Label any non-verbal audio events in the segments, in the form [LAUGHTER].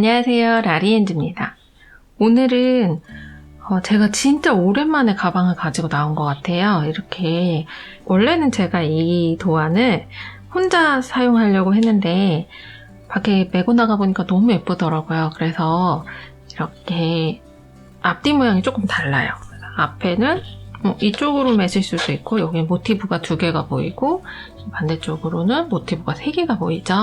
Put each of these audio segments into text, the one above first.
안녕하세요. 라리엔즈입니다. 오늘은 어, 제가 진짜 오랜만에 가방을 가지고 나온 것 같아요. 이렇게 원래는 제가 이 도안을 혼자 사용하려고 했는데 밖에 메고 나가 보니까 너무 예쁘더라고요. 그래서 이렇게 앞뒤 모양이 조금 달라요. 앞에는 어, 이쪽으로 매실 수도 있고 여기 모티브가 두 개가 보이고 반대쪽으로는 모티브가 세 개가 보이죠.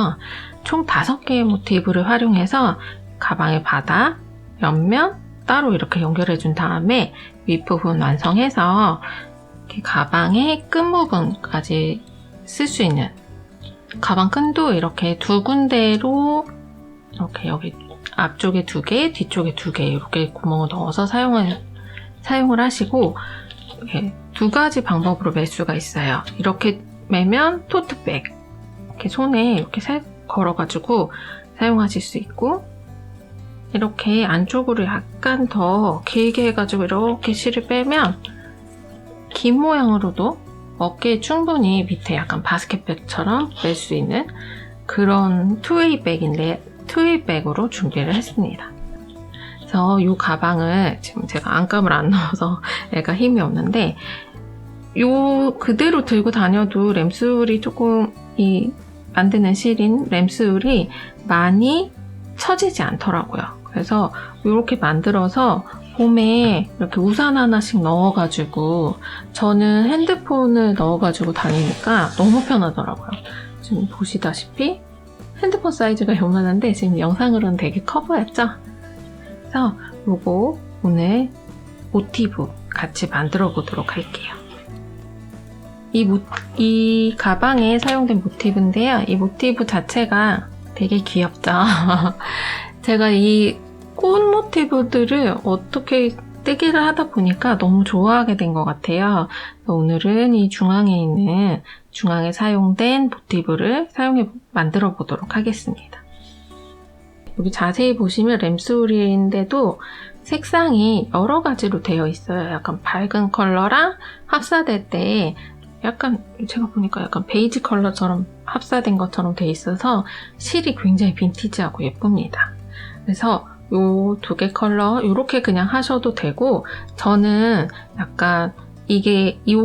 총 다섯 개의 모티브를 활용해서 가방의 바닥, 옆면 따로 이렇게 연결해 준 다음에 윗부분 완성해서 가방의 끝 부분까지 쓸 수 있는 가방 끈도 이렇게 두 군데로 이렇게 여기 앞쪽에 두 개, 뒤쪽에 두 개 이렇게 구멍을 넣어서 사용을 사용을 하시고 두 가지 방법으로 맬 수가 있어요. 이렇게 매면 토트백 이렇게 손에 이렇게 살 걸어가지고 사용하실 수 있고 이렇게 안쪽으로 약간 더 길게 해가지고 이렇게 실을 빼면 긴 모양으로도 어깨에 충분히 밑에 약간 바스켓백처럼 뺄 수 있는 그런 투웨이 백인데 투웨이 백으로 준비를 했습니다. 그래서 이 가방을 지금 제가 안감을 안 [LAUGHS] 넣어서 애가 힘이 없는데 요 그대로 들고 다녀도 램술이 조금 이 만드는 실인 램술이 많이 처지지 않더라고요. 그래서 이렇게 만들어서 봄에 이렇게 우산 하나씩 넣어가지고 저는 핸드폰을 넣어가지고 다니니까 너무 편하더라고요. 지금 보시다시피 핸드폰 사이즈가 요만한데 지금 영상으로는 되게 커 보였죠? 그래서 요거 오늘 모티브 같이 만들어 보도록 할게요. 이, 모, 이 가방에 사용된 모티브인데요. 이 모티브 자체가 되게 귀엽죠? [LAUGHS] 제가 이 꽃 모티브들을 어떻게 뜨기를 하다 보니까 너무 좋아하게 된 것 같아요. 오늘은 이 중앙에 있는 중앙에 사용된 모티브를 사용해 만들어 보도록 하겠습니다. 여기 자세히 보시면 램소리인데도 색상이 여러 가지로 되어 있어요. 약간 밝은 컬러랑 합사될 때 약간 제가 보니까 약간 베이지 컬러처럼 합사된 것처럼 돼 있어서 실이 굉장히 빈티지하고 예쁩니다. 그래서 요 두 개 컬러 이렇게 그냥 하셔도 되고 저는 약간 이게 이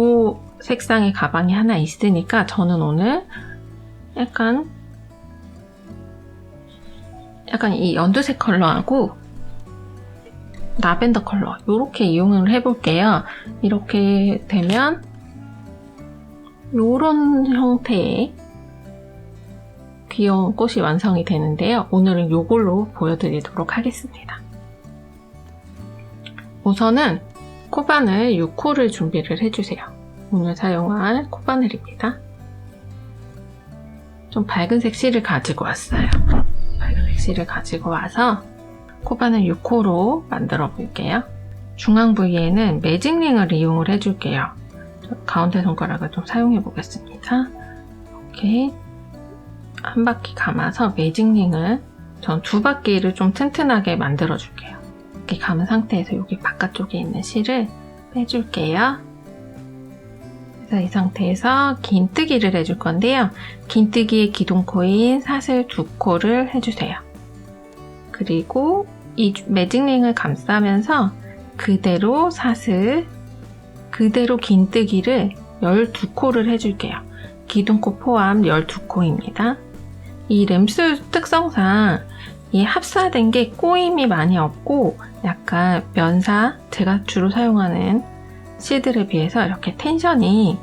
색상의 가방이 하나 있으니까 저는 오늘 약간 약간 이 연두색 컬러하고 라벤더 컬러 이렇게 이용을 해볼게요. 이렇게 되면 이런 형태의 귀여운 꽃이 완성이 되는데요. 오늘은 이걸로 보여드리도록 하겠습니다. 우선은 코바늘 6호를 준비를 해주세요. 오늘 사용할 코바늘입니다. 좀 밝은색 실을 가지고 왔어요. 밝은색 실을 가지고 와서 코바늘 6호로 만들어 볼게요. 중앙 부위에는 매직링을 이용을 해줄게요. 가운데 손가락을 좀 사용해 보겠습니다. 이렇게 한 바퀴 감아서 매직링을 전 두 바퀴를 좀 튼튼하게 만들어 줄게요. 이렇게 감은 상태에서 여기 바깥쪽에 있는 실을 빼줄게요. 그래서 이 상태에서 긴뜨기를 해줄 건데요. 긴뜨기의 기둥코인 사슬 두 코를 해주세요. 그리고 이 매직링을 감싸면서 그대로 사슬, 그대로 긴뜨기를 12코를 해줄게요. 기둥코 포함 12코입니다. 이 램술 특성상 이 합사된 게 꼬임이 많이 없고 약간 면사, 제가 주로 사용하는 실들에 비해서 이렇게 텐션이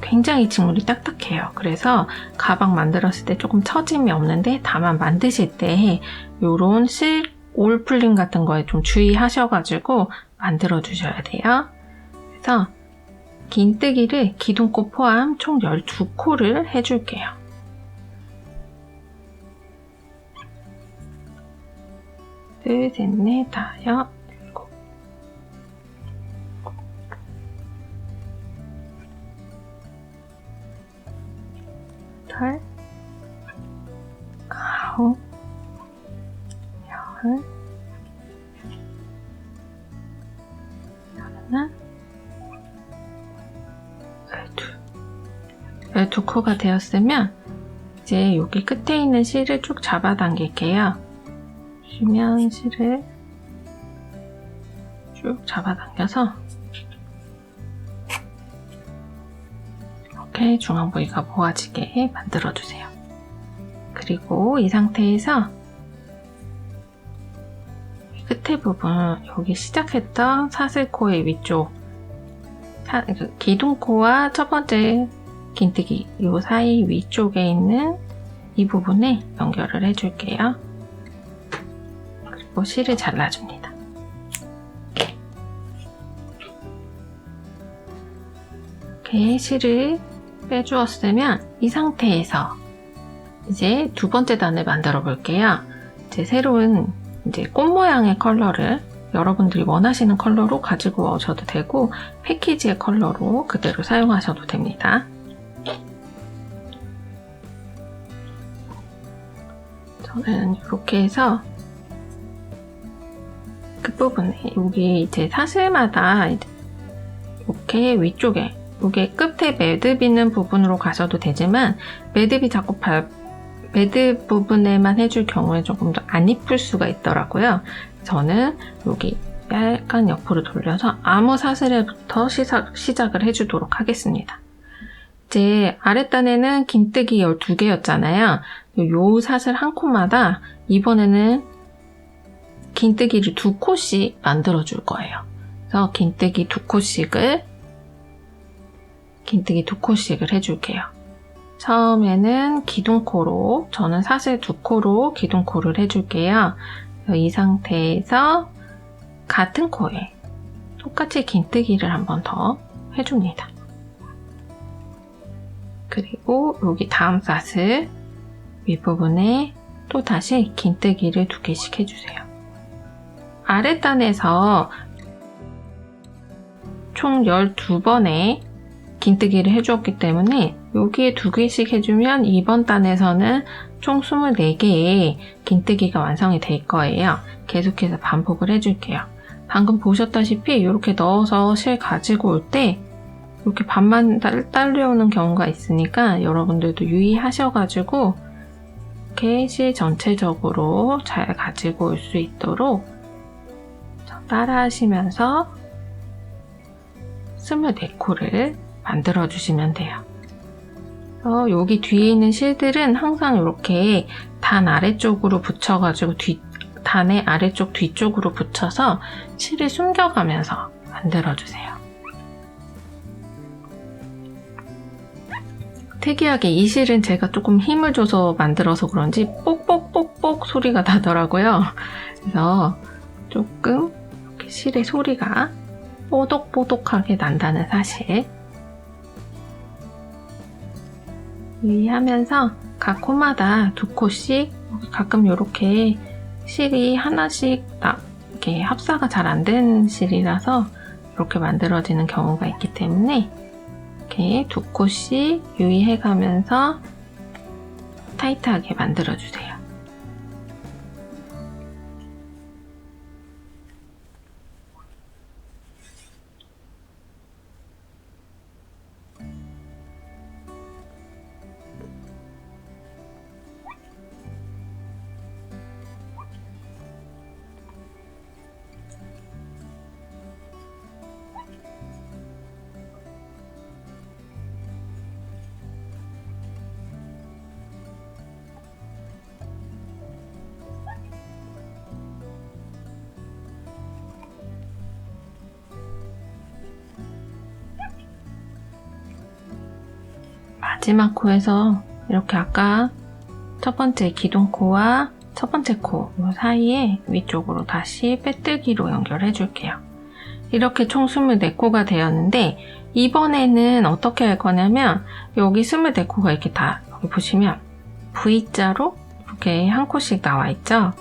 굉장히 직물이 딱딱해요. 그래서 가방 만들었을 때 조금 처짐이 없는데 다만 만드실 때 이런 실 올플링 같은 거에 좀 주의하셔가지고 만들어 주셔야 돼요. 그래서 긴뜨기를 기둥코 포함 총 12코를 해줄게요. 둘, 셋, 넷, 다섯, 일곱. 털, 아홉, 열, 하나, 두 코가 되었으면 이제 여기 끝에 있는 실을 쭉 잡아당길게요. 보시면 실을 쭉 잡아당겨서 이렇게 중앙 부위가 모아지게 만들어주세요. 그리고 이 상태에서 끝에 부분 여기 시작했던 사슬코의 위쪽 사- 그 기둥코와 첫 번째 긴뜨기 요 사이 위쪽에 있는 이 부분에 연결을 해줄게요. 그리고 실을 잘라줍니다. 이렇게 실을 빼주었으면 이 상태에서 이제 두 번째 단을 만들어 볼게요. 이제 새로운 이제 꽃 모양의 컬러를 여러분들이 원하시는 컬러로 가지고 오셔도 되고 패키지의 컬러로 그대로 사용하셔도 됩니다. 저는 이렇게 해서 끝부분에 여기 이제 사슬마다 이렇게 위쪽에 여기 끝에 매듭 있는 부분으로 가셔도 되지만 매듭이 자꾸 발, 매듭 부분에만 해줄 경우에 조금 더안 이쁠 수가 있더라고요. 저는 여기 약간 옆으로 돌려서 아무 사슬에부터 시작, 시작을 해주도록 하겠습니다. 이제 아랫단에는 긴뜨기 12개였잖아요. 요 사슬 한 코마다 이번에는 긴뜨기를 두 코씩 만들어 줄 거예요. 그래서 긴뜨기 두 코씩을 긴뜨기 두 코씩을 해줄게요. 처음에는 기둥코로 저는 사슬 두 코로 기둥코를 해줄게요. 이 상태에서 같은 코에 똑같이 긴뜨기를 한 번 더 해줍니다. 그리고 여기 다음 사슬 윗부분에 또 다시 긴뜨기를 두 개씩 해주세요. 아랫단에서 총 12번의 긴뜨기를 해주었기 때문에 여기에 두 개씩 해주면 이번 단에서는 총 24개의 긴뜨기가 완성이 될 거예요. 계속해서 반복을 해줄게요. 방금 보셨다시피 이렇게 넣어서 실 가지고 올 때 이렇게 반만 딸- 딸려오는 경우가 있으니까 여러분들도 유의하셔가지고 이렇게 실 전체적으로 잘 가지고 올 수 있도록 따라 하시면서 24코를 만들어 주시면 돼요. 어, 여기 뒤에 있는 실들은 항상 이렇게 단 아래쪽으로 붙여가지고 뒤, 단의 아래쪽 뒤쪽으로 붙여서 실을 숨겨가면서 만들어주세요. 특이하게 이 실은 제가 조금 힘을 줘서 만들어서 그런지 뽁뽁뽁뽁 소리가 나더라고요. 그래서 조금 실의 소리가 뽀독뽀독하게 난다는 사실 유의하면서 각 코마다 두 코씩 가끔 이렇게 실이 하나씩 나, 이렇게 합사가 잘 안 된 실이라서 이렇게 만들어지는 경우가 있기 때문에 이렇게 두 코씩 유의해 가면서 타이트하게 만들어주세요. 마지막 코에서 이렇게 아까 첫 번째 기둥 코와 첫 번째 코 사이에 위쪽으로 다시 빼뜨기로 연결해 줄게요. 이렇게 총 24코가 되었는데 이번에는 어떻게 할 거냐면 여기 24코가 이렇게 다 여기 보시면 V자로 이렇게 한 코씩 나와 있죠.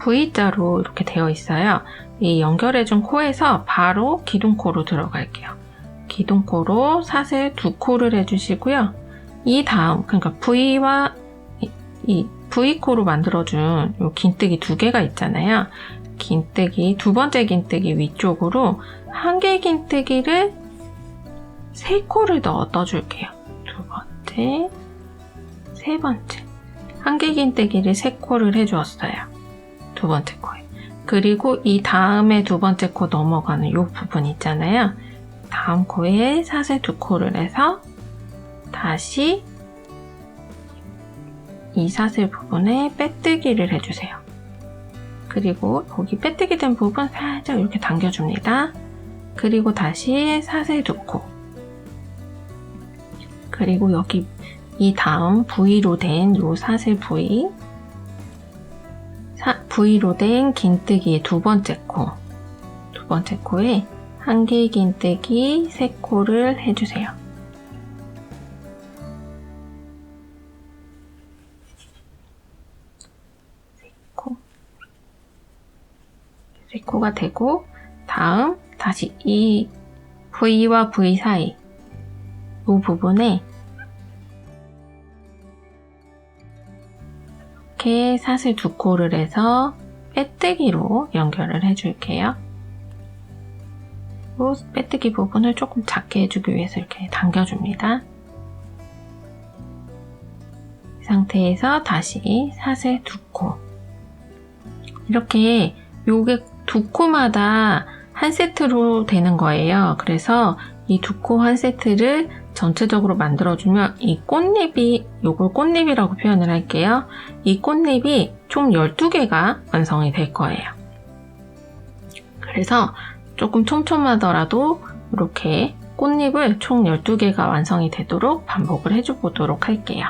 V자로 이렇게 되어 있어요. 이 연결해 준 코에서 바로 기둥코로 들어갈게요. 기둥코로 사슬 두 코를 해주시고요. 이 다음, 그러니까 V와 이, 이 V코로 만들어준 요 긴뜨기 두 개가 있잖아요. 긴뜨기, 두 번째 긴뜨기 위쪽으로 한 개 긴뜨기를 세 코를 넣어 떠줄게요. 두 번째, 세 번째. 한 개 긴뜨기를 세 코를 해주었어요. 두두 번째 코에. 그리고 이 다음에 두 번째 코 넘어가는 이 부분 있잖아요. 다음 코에 사슬 두 코를 해서 다시 이 사슬 부분에 빼뜨기를 해주세요. 그리고 여기 빼뜨기 된 부분 살짝 이렇게 당겨줍니다. 그리고 다시 사슬 두 코. 그리고 여기 이 다음 V로 된 요 사슬 V. 사- V로 된 긴뜨기의 두 번째 코. 두 번째 코에 한 개 긴뜨기 세 코를 해주세요. 세 코가 되고, 다음 다시 이 V와 V 사이 이 부분에 이렇게 사슬 두 코를 해서 빼뜨기로 연결을 해줄게요. 빼뜨기 부분을 조금 작게 해주기 위해서 이렇게 당겨줍니다. 이 상태에서 다시 사슬 두 코. 이렇게 요게 두 코마다 한 세트로 되는 거예요. 그래서 이 두 코 한 세트를 전체적으로 만들어주면 이 꽃잎이, 요걸 꽃잎이라고 표현을 할게요. 이 꽃잎이 총 12개가 완성이 될 거예요. 그래서 조금 촘촘하더라도 이렇게 꽃잎을 총 12개가 완성이 되도록 반복을 해줘 보도록 할게요.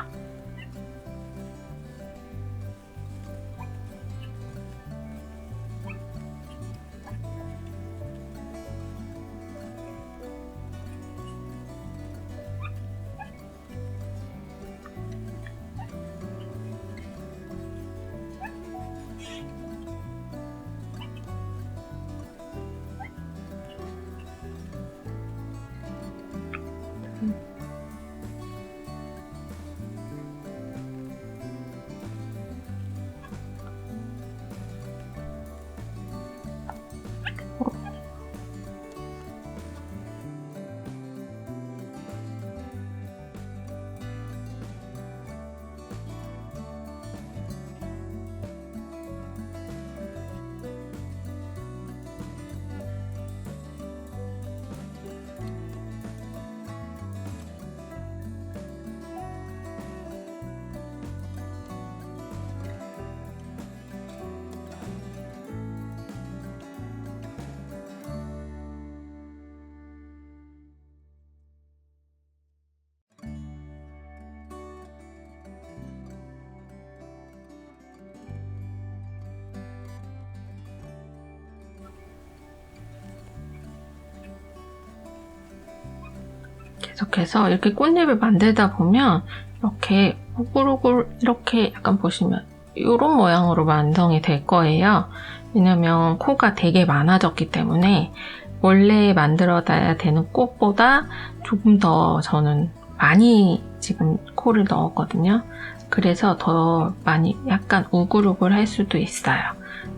계속해서 이렇게 꽃잎을 만들다 보면 이렇게 오글오글 이렇게 약간 보시면 이런 모양으로 완성이 될 거예요. 왜냐면 코가 되게 많아졌기 때문에 원래 만들어야 되는 꽃보다 조금 더 저는 많이 지금 코를 넣었거든요. 그래서 더 많이 약간 우글우글 할 수도 있어요.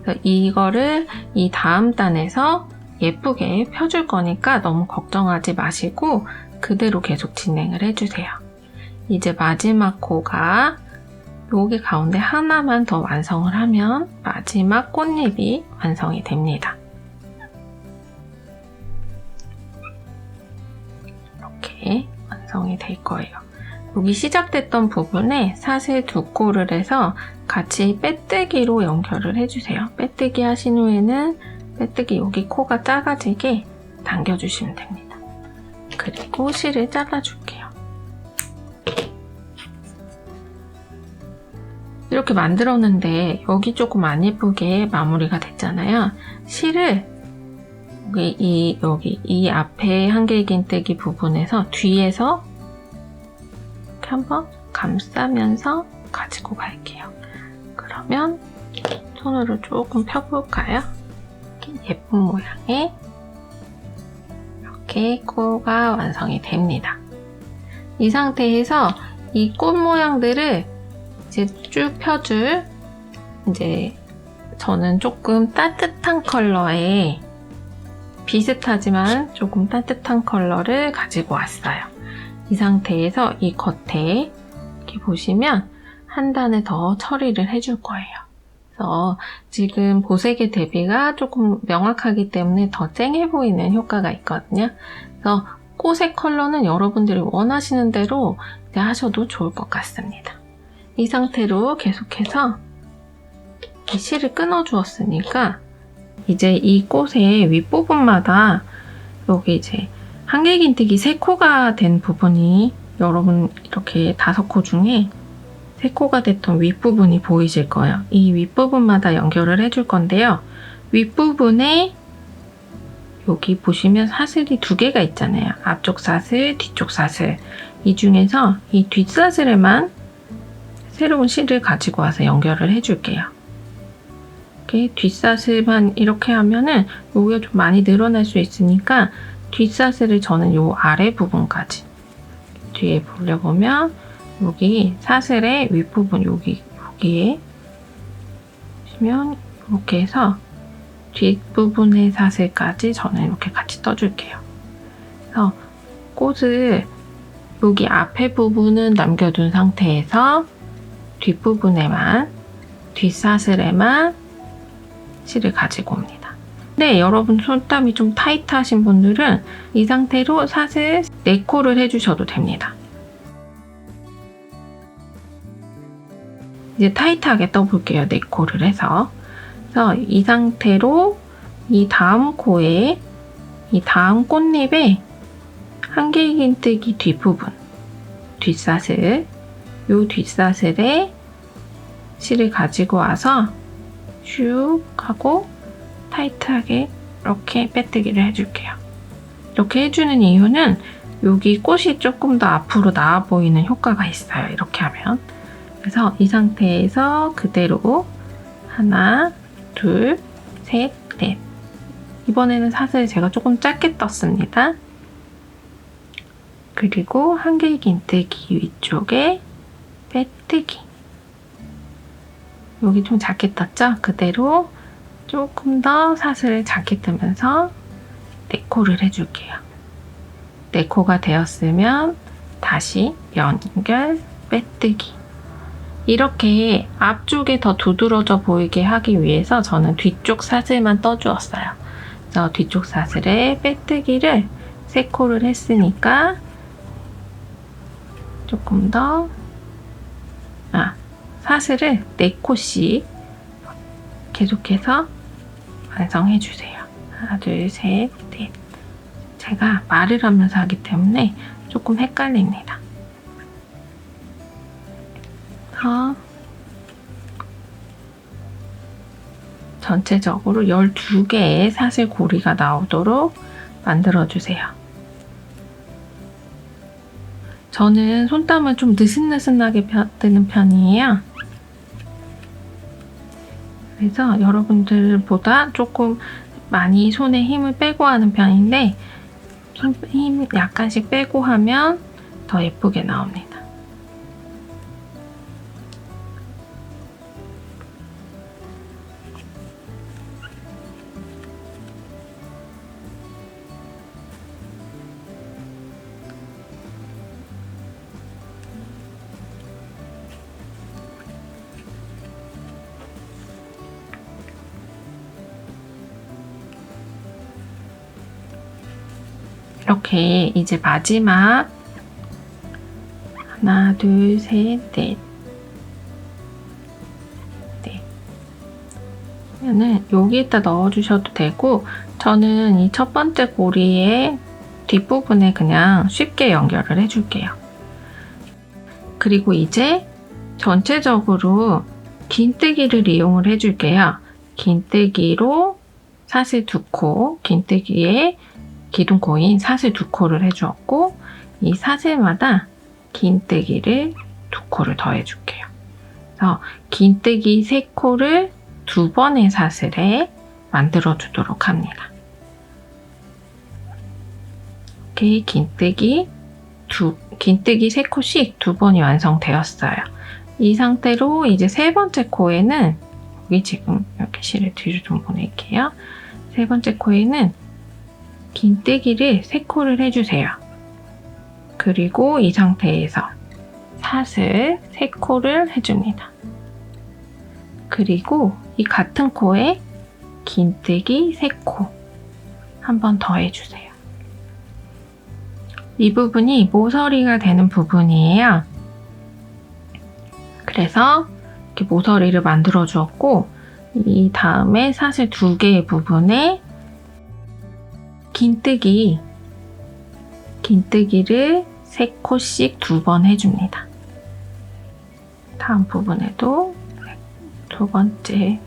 그래서 이거를 이 다음 단에서 예쁘게 펴줄 거니까 너무 걱정하지 마시고 그대로 계속 진행을 해주세요. 이제 마지막 코가 여기 가운데 하나만 더 완성을 하면 마지막 꽃잎이 완성이 됩니다. 이렇게 완성이 될 거예요. 여기 시작됐던 부분에 사슬 두 코를 해서 같이 빼뜨기로 연결을 해주세요. 빼뜨기 하신 후에는 빼뜨기 여기 코가 작아지게 당겨주시면 됩니다. 그리고 실을 잘라줄게요. 이렇게 만들었는데 여기 조금 안 예쁘게 마무리가 됐잖아요. 실을 여기 이 여기 이 앞에 한길긴뜨기 부분에서 뒤에서 이렇게 한번 감싸면서 가지고 갈게요. 그러면 손으로 조금 펴볼까요? 이렇게 예쁜 모양의 이렇게 코가 완성이 됩니다. 이 상태에서 이 꽃 모양들을 이제 쭉 펴줄 이제 저는 조금 따뜻한 컬러의 비슷하지만 조금 따뜻한 컬러를 가지고 왔어요. 이 상태에서 이 겉에 이렇게 보시면 한 단을 더 처리를 해줄 거예요. 그래서 지금 보색의 대비가 조금 명확하기 때문에 더 쨍해 보이는 효과가 있거든요. 그래서 꽃의 컬러는 여러분들이 원하시는 대로 하셔도 좋을 것 같습니다. 이 상태로 계속해서 이 실을 끊어 주었으니까 이제 이 꽃의 윗부분마다 여기 이제 한길긴뜨기 세 코가 된 부분이 여러분 이렇게 다섯 코 중에 세 코가 됐던 윗부분이 보이실 거예요. 이 윗부분마다 연결을 해줄 건데요. 윗부분에 여기 보시면 사슬이 두 개가 있잖아요. 앞쪽 사슬, 뒤쪽 사슬. 이 중에서 이 뒷사슬에만 새로운 실을 가지고 와서 연결을 해줄게요. 이렇게 뒷사슬만 이렇게 하면은 여기가 좀 많이 늘어날 수 있으니까 뒷사슬을 저는 요 아래 부분까지 뒤에 보려보면 여기 사슬의 윗부분 여기 여기에 보시면 이렇게 해서 뒷부분의 사슬까지 저는 이렇게 같이 떠줄게요. 그래서 꽃을 여기 앞에 부분은 남겨둔 상태에서 뒷부분에만 뒷사슬에만 실을 가지고 옵니다. 네, 여러분 손땀이 좀 타이트하신 분들은 이 상태로 사슬 4코를 해주셔도 됩니다. 이제 타이트하게 떠볼게요. 4코를 해서. 그래서 이 상태로 이 다음 코에 이 다음 꽃잎에 한길긴뜨기 뒷부분 뒷사슬 요 뒷사슬에 실을 가지고 와서 슉 하고 타이트하게 이렇게 빼뜨기를 해줄게요. 이렇게 해주는 이유는 여기 꽃이 조금 더 앞으로 나와 보이는 효과가 있어요. 이렇게 하면. 그래서 이 상태에서 그대로 하나, 둘, 셋, 넷. 이번에는 사슬 제가 조금 짧게 떴습니다. 그리고 한길긴뜨기 위쪽에 빼뜨기. 여기 좀 작게 떴죠? 그대로 조금 더 사슬을 작게 뜨면서 네 코를 해줄게요. 네 코가 되었으면 다시 연결, 빼뜨기. 이렇게 앞쪽에 더 두드러져 보이게 하기 위해서 저는 뒤쪽 사슬만 떠주었어요. 그래서 뒤쪽 사슬에 빼뜨기를 세 코를 했으니까 조금 더 아, 사슬을 4코씩 계속해서 완성해 주세요. 하나, 둘, 셋, 넷. 제가 말을 하면서 하기 때문에 조금 헷갈립니다. 자, 전체적으로 12개의 사슬 고리가 나오도록 만들어 주세요. 저는 손땀을 좀 느슨느슨하게 펴- 뜨는 편이에요. 그래서 여러분들보다 조금 많이 손에 힘을 빼고 하는 편인데 힘, 힘 약간씩 빼고 하면 더 예쁘게 나옵니다. 이렇게 이제 마지막 하나, 둘, 셋, 넷. 네. 그러면은 여기에다 넣어주셔도 되고 저는 이 첫 번째 고리의 뒷부분에 그냥 쉽게 연결을 해줄게요. 그리고 이제 전체적으로 긴뜨기를 이용을 해줄게요. 긴뜨기로 사슬 두 코, 긴뜨기에 기둥코인 사슬 두 코를 해주었고 이 사슬마다 긴뜨기를 두 코를 더 해줄게요. 그래서 긴뜨기 세 코를 두 번의 사슬에 만들어 주도록 합니다. 이렇게 긴뜨기 두 긴뜨기 세 코씩 두 번이 완성되었어요. 이 상태로 이제 세 번째 코에는 여기 지금 이렇게 실을 뒤로 좀 보낼게요. 세 번째 코에는 긴뜨기를 3코를 해주세요. 그리고 이 상태에서 사슬 3코를 해줍니다. 그리고 이 같은 코에 긴뜨기 세코한 번 더 해주세요. 이 부분이 모서리가 되는 부분이에요. 그래서 이렇게 모서리를 만들어 주었고 이 다음에 사실 두 개의 부분에 긴뜨기 긴뜨기를 세 코씩 두 번 해줍니다. 다음 부분에도 두 번째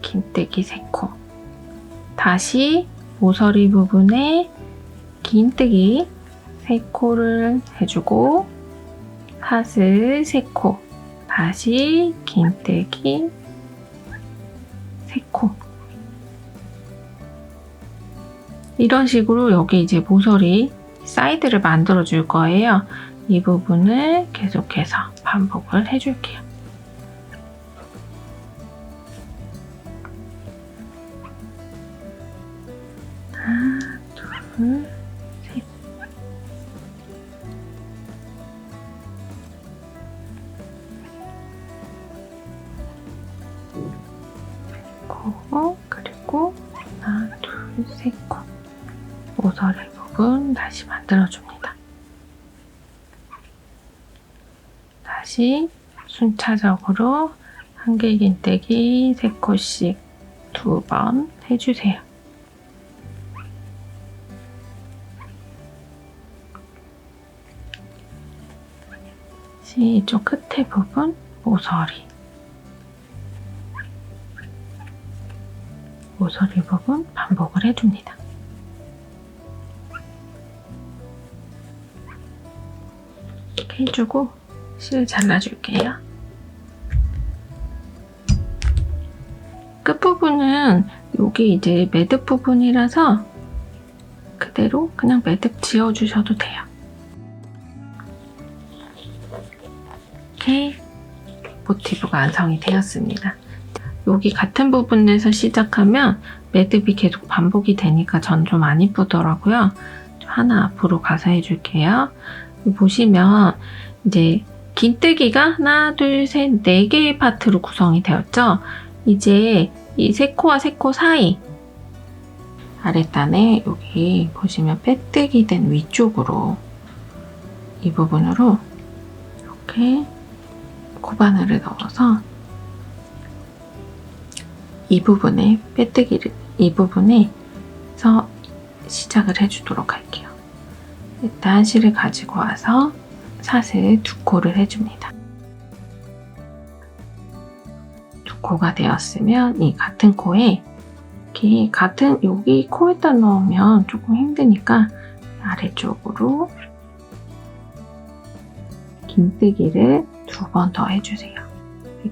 긴뜨기 세 코. 다시 모서리 부분에 긴뜨기 세 코를 해주고 사슬 세 코. 다시 긴뜨기 세 코. 이런 식으로 여기 이제 모서리 사이드를 만들어 줄 거예요. 이 부분을 계속해서 반복을 해줄게요. 하나, 둘, 다시 만들어줍니다. 다시 순차적으로 한길긴뜨기 3코씩 두 번 해주세요. 이쪽 끝에 부분 모서리 모서리 부분 반복을 해줍니다. 이렇게 해주고 실 잘라줄게요. 끝부분은 여기 이제 매듭 부분이라서 그대로 그냥 매듭 지어주셔도 돼요. 이렇게 모티브가 완성이 되었습니다. 여기 같은 부분에서 시작하면 매듭이 계속 반복이 되니까 전 좀 안 이쁘더라고요. 하나 앞으로 가서 해줄게요. 보시면 이제 긴뜨기가 하나, 둘, 셋, 네 개의 파트로 구성이 되었죠. 이제 이 세 코와 세 코 사이 아랫단에 여기 보시면 빼뜨기 된 위쪽으로 이 부분으로 이렇게 코바늘을 넣어서 이 부분에 빼뜨기를 이 부분에서 시작을 해주도록 할게요. 일단 실을 가지고 와서 사슬 두 코를 해줍니다. 두 코가 되었으면 이 같은 코에 이렇게 같은 여기 코에다 넣으면 조금 힘드니까 아래쪽으로 긴뜨기를 두 번 더 해주세요.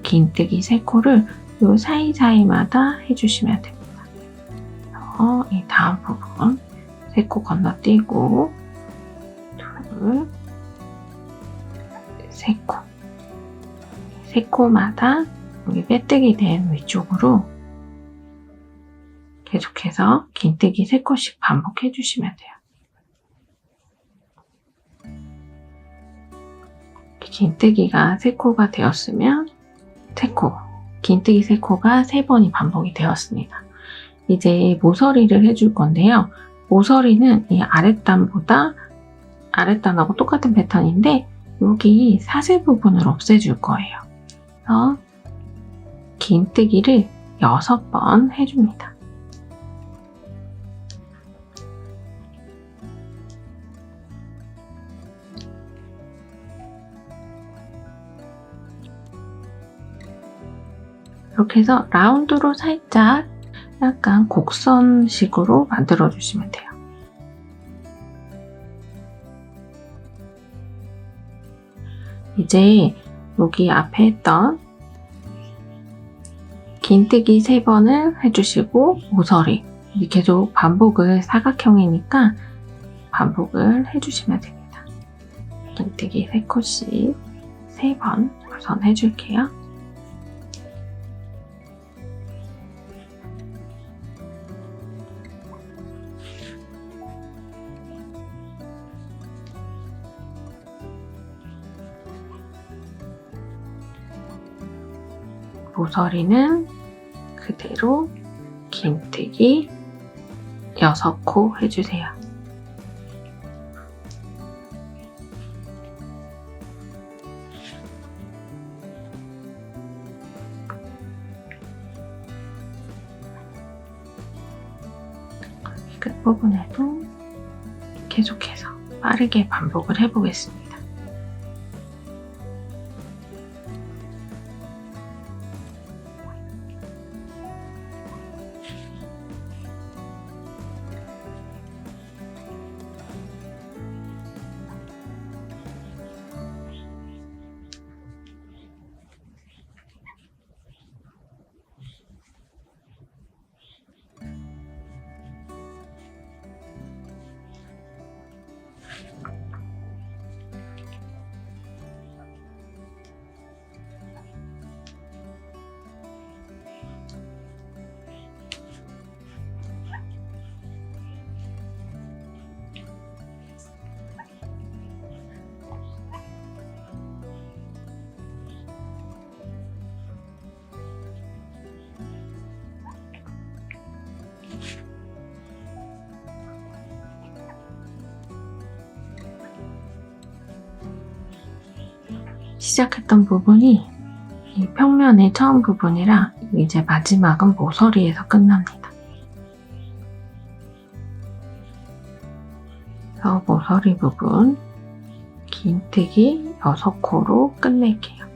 긴뜨기 세 코를 요 사이사이마다 해주시면 됩니다. 어, 이 다음 부분 세 코 건너뛰고 둘, 세 코. 세 코마다 여기 빼뜨기 된 위쪽으로 계속해서 긴뜨기 세 코씩 반복해 주시면 돼요. 긴뜨기가 세 코가 되었으면 세 코, 긴뜨기 세 코가 세 번이 반복이 되었습니다. 이제 모서리를 해줄 건데요. 모서리는 이 아랫단보다 아랫단하고 똑같은 패턴인데 여기 사슬 부분을 없애줄 거예요. 그래서 긴뜨기를 6번 해줍니다. 이렇게 해서 라운드로 살짝 약간 곡선식으로 만들어 주시면 돼요. 이제 여기 앞에 했던 긴뜨기 3번을 해주시고 모서리 계속 반복을 사각형이니까 반복을 해주시면 됩니다. 긴뜨기 3코씩 3번 우선 해줄게요. 모서리는 그대로 긴뜨기 6코 해주세요. 끝부분에도 계속해서 빠르게 반복을 해보겠습니다. 시작했던 부분이 이 평면의 처음 부분이라 이제 마지막은 모서리에서 끝납니다. 그래서 모서리 부분 긴뜨기 6코로 끝낼게요.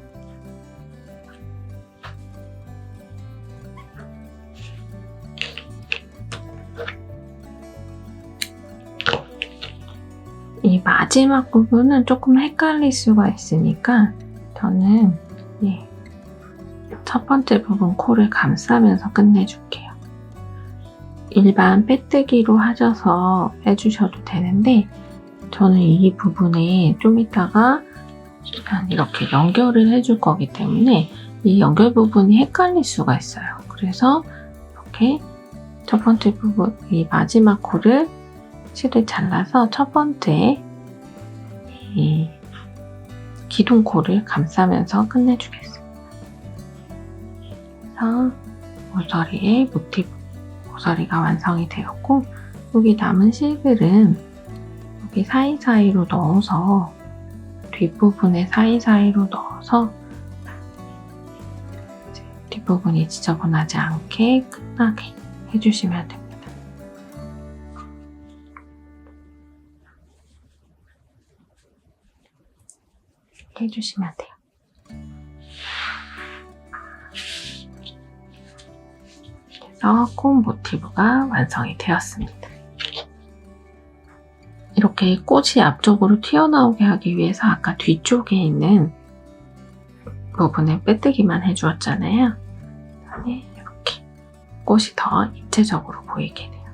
마지막 부분은 조금 헷갈릴 수가 있으니까 저는 예, 첫 번째 부분 코를 감싸면서 끝내줄게요. 일반 빼뜨기로 하셔서 빼주셔도 되는데 저는 이 부분에 좀 이따가 이렇게 연결을 해줄 거기 때문에 이 연결 부분이 헷갈릴 수가 있어요. 그래서 이렇게 첫 번째 부분, 이 마지막 코를 실을 잘라서 첫 번째 이 기둥코를 감싸면서 끝내주겠습니다. 그래서 모서리에 모티브 모서리가 완성이 되었고 여기 남은 실글은 여기 사이사이로 넣어서 뒷부분에 사이사이로 넣어서 뒷부분이 지저분하지 않게 끝나게 해주시면 됩니다. 해주시면 돼요. 그래서 꽃 모티브가 완성이 되었습니다. 이렇게 꽃이 앞쪽으로 튀어나오게 하기 위해서 아까 뒤쪽에 있는 부분을 빼뜨기만 해주었잖아요. 네, 이렇게 꽃이 더 입체적으로 보이게 돼요.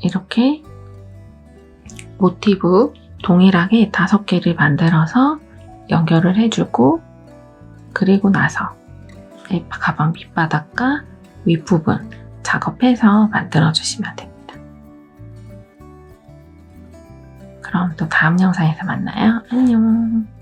이렇게 모티브 동일하게 다섯 개를 만들어서 연결을 해주고 그리고 나서 이 가방 밑바닥과 윗부분 작업해서 만들어 주시면 됩니다. 그럼 또 다음 영상에서 만나요. 안녕.